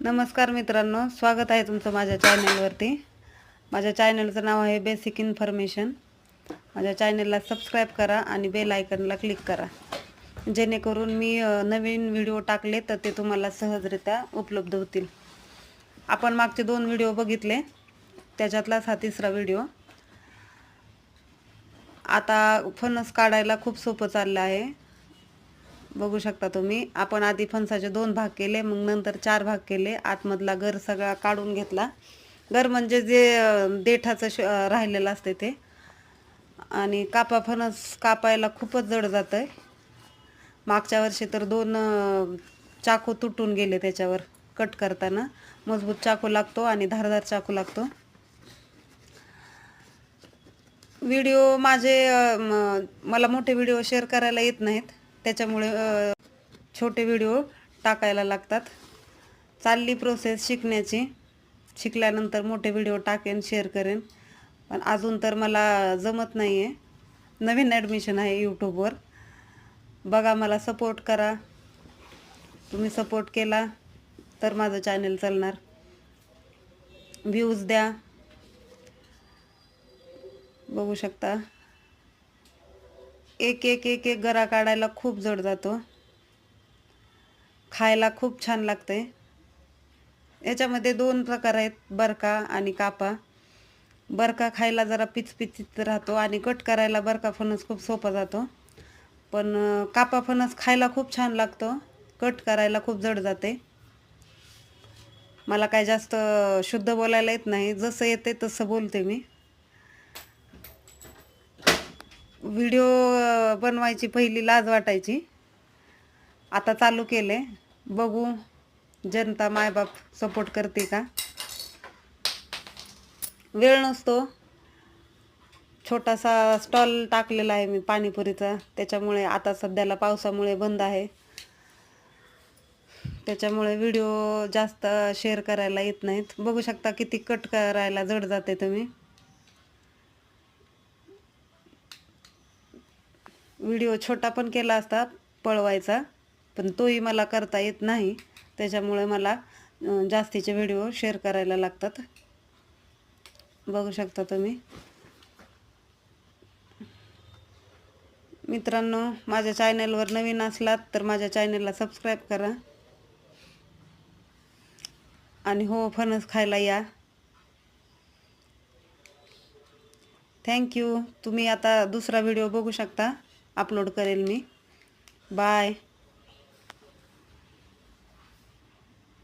नमस्कार मित्रांनो स्वागत आहे तुमचं माझ्या चॅनलवरती माझ्या चॅनलचं नाव आहे बेसिक इन्फॉर्मेशन माझ्या चॅनलला सबस्क्राईब करा आणि बेल आयकनला क्लिक करा. जेणेकरून मी नवीन व्हिडिओ टाकले तर ते तुम्हाला सहजरित्या उपलब्ध होतील. आपण मागचे दोन व्हिडिओ बघितले. त्याच्यातलाच हा तिसरा व्हिडिओ आता फणस काढायला खूप सोपं चाललं आहे. बघू शकता तुम्ही. आपण आधी फणसाचे दोन भाग केले मग नंतर चार भाग केले. आतमधला गर सगळा काढून घेतला. गर म्हणजे जे देठाचं श राहिलेलं असते ते. आणि कापा फणस कापायला खूपच जड जातं आहे मागच्या वर्षी तर दोन चाकू तुटून गेले त्याच्यावर कट करताना. मजबूत चाकू लागतो आणि धारदार चाकू लागतो. व्हिडिओ माझे मला मोठे व्हिडिओ शेअर करायला येत नाहीत. त्याच्यामुळे छोटे व्हिडिओ टाकायला लागतात. चालली प्रोसेस शिकण्याची. शिकल्यानंतर मोठे व्हिडिओ टाकेन शेअर करेन. पण अजून तर मला जमत नाही आहे नवीन ॲडमिशन आहे यूट्यूबवर बघा मला सपोर्ट करा. तुम्ही सपोर्ट केला तर माझं चॅनल चालणार. व्ह्यूज द्या. बघू शकता. एक एक एक एक गरा काढायला खूप जड जातो. खायला खूप छान लागते. याच्यामध्ये दोन प्रकार आहेत बरका आणि कापा. बरका खायला जरा पिचपिचीत राहतो आणि कट करायला बरका फणस खूप सोपा जातो. पण कापा फणस खायला खूप छान लागतो कट करायला खूप जड जाते. मला काय जास्त शुद्ध बोलायला येत नाही. जसं येते तसं बोलते मी. व्हिडिओ बनवायची पहिली लाज वाटायची. आता चालू केले. बघू जनता मायबाप सपोर्ट करते का? वेळ नसतो. छोटासा स्टॉल टाकलेला आहे मी पाणीपुरीचा. त्याच्यामुळे आता सध्याला पावसामुळे बंद आहे. त्याच्यामुळे व्हिडिओ जास्त शेअर करायला येत नाहीत. बघू शकता किती कट करायला जड जाते तुम्ही. व्हिडिओ छोटा पण केला असता पळवायचा पण तोही मला करता येत नाही. त्याच्यामुळे मला जास्तीचे व्हिडिओ शेअर करायला लागतात. बघू शकता तुम्ही. मित्रांनो माझ्या चॅनलवर नवीन असलात तर माझ्या चॅनलला सबस्क्राईब करा. आणि हो फणस खायला या. थँक्यू. तुम्ही आता दुसरा व्हिडिओ बघू शकता. अपलोड करेल मी. बाय